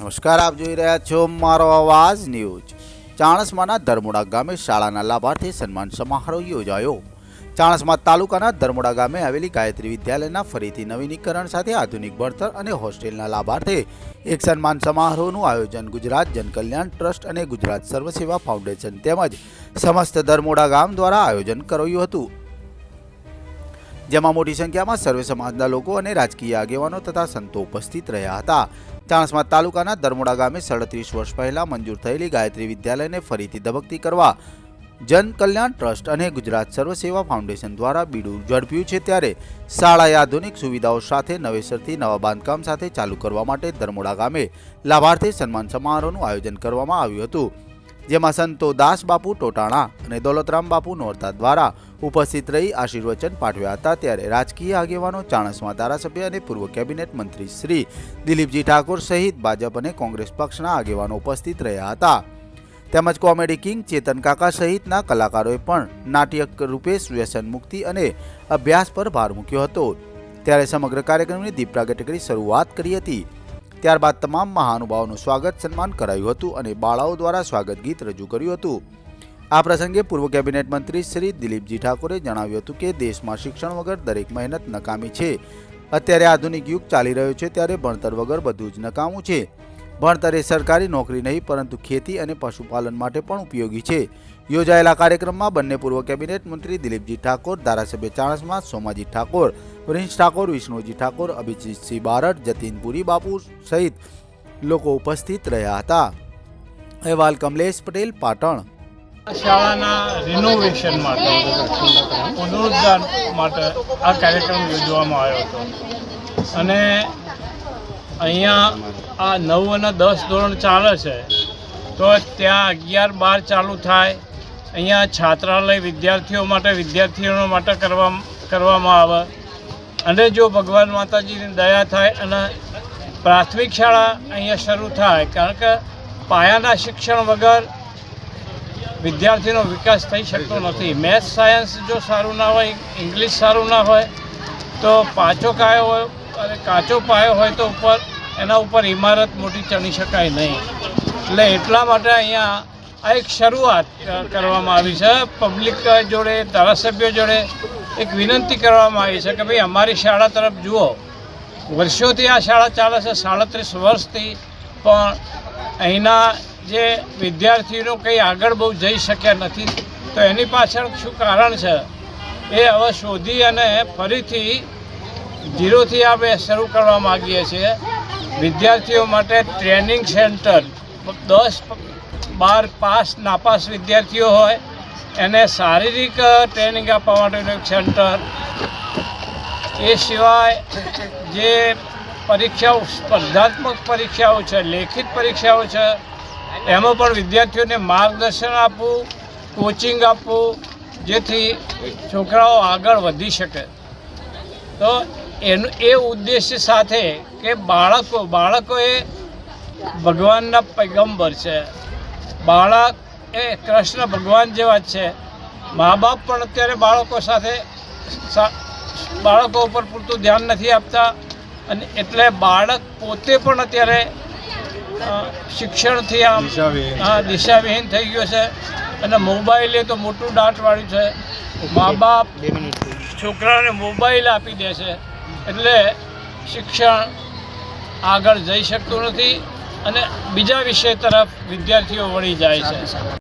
નમસ્કાર, આપ જોઈ રહ્યા છો મારો અવાજ ન્યૂઝ. ચાણસમાના ધર્મોડા ગામે શાળાના લાભાર્થી સન્માન સમારોહ યોજાયો. ચાણસમા તાલુકાના ધર્મોડા ગામે આવેલી ગાયત્રી વિદ્યાલયના ફરીથી નવીનીકરણ સાથે આધુનિક ભણતર અને હોસ્ટેલના લાભાર્થે એક સન્માન સમારોહનું આયોજન ગુજરાત જનકલ્યાણ ટ્રસ્ટ અને ગુજરાત સર્વસેવા ફાઉન્ડેશન તેમજ સમસ્ત ધર્મોડા ગામ દ્વારા આયોજન કરાયું હતું. જેમાં મોટી સંખ્યામાં સર્વે સમાજના લોકો અને રાજકીય આગેવાનો તથા સંતો ઉપસ્થિત રહ્યા હતા. ચાણસ્મા તાલુકાના ધર્મોડા ગામે સાડત્રીસ વર્ષ પહેલા મંજૂર થયેલી ગાયત્રી વિદ્યાલયને ફરીથી ધબકતી કરવા જન કલ્યાણ ટ્રસ્ટ અને ગુજરાત સર્વસેવા ફાઉન્ડેશન દ્વારા બીડું ઝડપ્યું છે ત્યારે શાળાએ આધુનિક સુવિધાઓ સાથે નવેસરથી નવા બાંધકામ સાથે ચાલુ કરવા માટે ધર્મોડા ગામે લાભાર્થી સન્માન સમારોહનું આયોજન કરવામાં આવ્યું હતું. જેમાં સંતો દાસ બાપુ ટોટાણા અને દોલતરામ બાપુ નોરતા દ્વારા ઉપસ્થિત રહી આશીર્વચન પાઠવ્યા હતા. ત્યારે રાજકીય આગેવાનો, ચાણસમાં ધારાસભ્ય અને પૂર્વ કેબિનેટ મંત્રી શ્રી દિલીપજી ઠાકોર સહિત ભાજપ અને કોંગ્રેસ પક્ષના આગેવાનો ઉપસ્થિત રહ્યા હતા. તેમજ કોમેડી કિંગ ચેતન કાકા સહિતના કલાકારોએ પણ નાટ્યક રૂપે વ્યસન મુક્તિ અને અભ્યાસ પર ભાર મૂક્યો હતો. ત્યારે સમગ્ર કાર્યક્રમની દીપ પ્રાગટ્ય કરી શરૂઆત કરી હતી. ત્યારબાદ તમામ મહાનુભાવોનું સ્વાગત સન્માન કરાયું હતું અને બાળાઓ દ્વારા સ્વાગત ગીત રજૂ કર્યું હતું. આ પ્રસંગે પૂર્વ કેબિનેટ મંત્રી શ્રી દિલીપજી ઠાકોરે જણાવ્યું હતું કે દેશમાં શિક્ષણ વગર દરેક મહેનત નકામી છે. અત્યારે આધુનિક યુગ ચાલી રહ્યો છે, ત્યારે ભણતર વગર બધું જ નકામું છે. ભણતર એ સરકારી નોકરી નહીં, પરંતુ ખેતી અને પશુપાલન માટે પણ ઉપયોગી છે. યોજાયેલા કાર્યક્રમમાં બંને પૂર્વ કેબિનેટ મંત્રી દિલીપજી ઠાકોર, ધારાસભ્ય ચાણસ્મા સોમાજી ઠાકોર, પ્રિન્સ ઠાકોર, વિષ્ણુજી ઠાકોર, અભિજીતસિંહ બારડ, જતીનપુરી બાપુ સહિત લોકો ઉપસ્થિત રહ્યા હતા. અહેવાલ કમલેશ પટેલ, પાટણ. શાળાના રિનોવેશન માટે, પુનરુદ્ધાર માટે આ કાર્યક્રમ યોજવામાં આવ્યો હતો. અને અહીંયા આ નવ અને દસ ધોરણ ચાલે છે. તો ત્યાં અગિયાર બાર ચાલુ થાય. અહીંયા છાત્રાલય વિદ્યાર્થીઓ માટે વિદ્યાર્થીઓ માટે કરવા, કરવામાં આવે. અને જો ભગવાન માતાજીની દયા થાય અને પ્રાથમિક શાળા અહીંયા શરૂ થાય, કારણ કે પાયાના શિક્ષણ વગર વિદ્યાર્થીનો વિકાસ થઈ શકતો નથી. મેથ્સ સાયન્સ જો સારું ના હોય, ઇંગ્લિશ સારું ના હોય, તો પાછો કાયો હોય કાચો પાયો હોય તો ઉપર, એના ઉપર ઇમારત મોટી ચણી શકાય નહીં. એટલે એટલા માટે અહીંયા આ એક શરૂઆત કરવામાં આવી છે. પબ્લિક જોડે, ધારાસભ્યો જોડે એક વિનંતી કરવામાં આવી છે કે ભાઈ અમારી શાળા તરફ જુઓ. વર્ષોથી આ શાળા ચાલે છે, સાડત્રીસ વર્ષથી, પણ અહીંના જે વિદ્યાર્થીઓ કંઈ આગળ બહુ જઈ શક્યા નથી. તો એની પાછળ શું કારણ છે? એ હવે શોધી અને ફરીથી ઝીરોથી આપણે શરૂ કરવા માગીએ છીએ. વિદ્યાર્થીઓ માટે ટ્રેનિંગ સેન્ટર દસ બાર પાસ નાપાસ વિદ્યાર્થીઓ હોય, એને શારીરિક ટ્રેનિંગ આપવા માટેનું એક સેન્ટર. એ સિવાય જે પરીક્ષાઓ, સ્પર્ધાત્મક પરીક્ષાઓ છે, લેખિત પરીક્ષાઓ છે, એમાં પણ વિદ્યાર્થીઓને માર્ગદર્શન આપવું, કોચિંગ આપવું, જેથી છોકરાઓ આગળ વધી શકે. તો એનું એ ઉદ્દેશ્ય સાથે કે બાળકો બાળકોએ ભગવાનના પૈગંબર છે. બાળક એ કૃષ્ણ ભગવાન જેવા જ છે. મા બાપ પણ અત્યારે બાળકો સાથે બાળકો ઉપર પૂરતું ધ્યાન નથી આપતા અને એટલે બાળક પોતે પણ અત્યારે શિક્ષણથી આમ હા દિશાવિહીન થઈ ગયો છે. અને મોબાઈલ એ તો મોટું દાંટવાળ્યું છે. મા બાપ છોકરાને મોબાઈલ આપી દે છે. એટલે શિક્ષણ આગળ જઈ શકતું નથી અને બીજા વિષય તરફ વિદ્યાર્થીઓ વળી જાય છે.